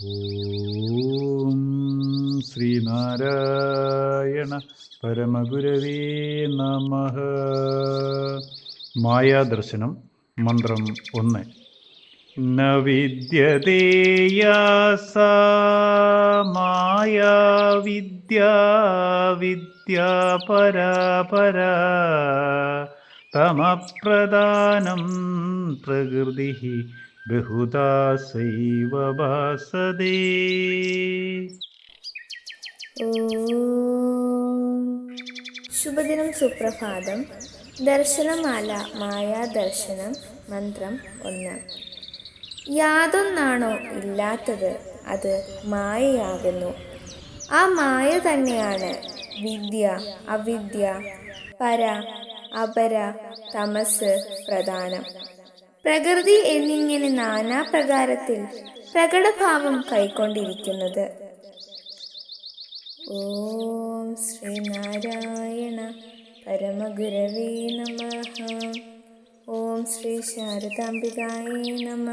ഓം ശ്രീനാരായണ പരമഗുരവേ നമ. മായാദർശനം മന്ത്രം ഒന്ന്. വിദ്യ വിദ്യാ വിദ്യാ പരാ പരാ. തമപ്രധാനം പ്രകൃതി ബഹുദാ സൈവ ഭാസതേ ശുഭദിനം സുപ്രഭാതം. ദർശനമാല മായാ ദർശനം മന്ത്രം ഒന്ന്. യാതൊന്നാണോ ഇല്ലാത്തത്? അത് മായയാകുന്നു. ആ മായ തന്നെയാണ് വിദ്യ അവിദ്യ പര അപര തമസ് പ്രധാനം. പ്രകൃതി എന്നിങ്ങനെ നാനാ പ്രകാരത്തിൽ പ്രകടഭാവം കൈക്കൊണ്ടിരിക്കുന്നത്. ഓം ശ്രീനാരായണ പരമഗുരവേ നമ. ഓം ശ്രീ ശാരദാംബികായ നമ.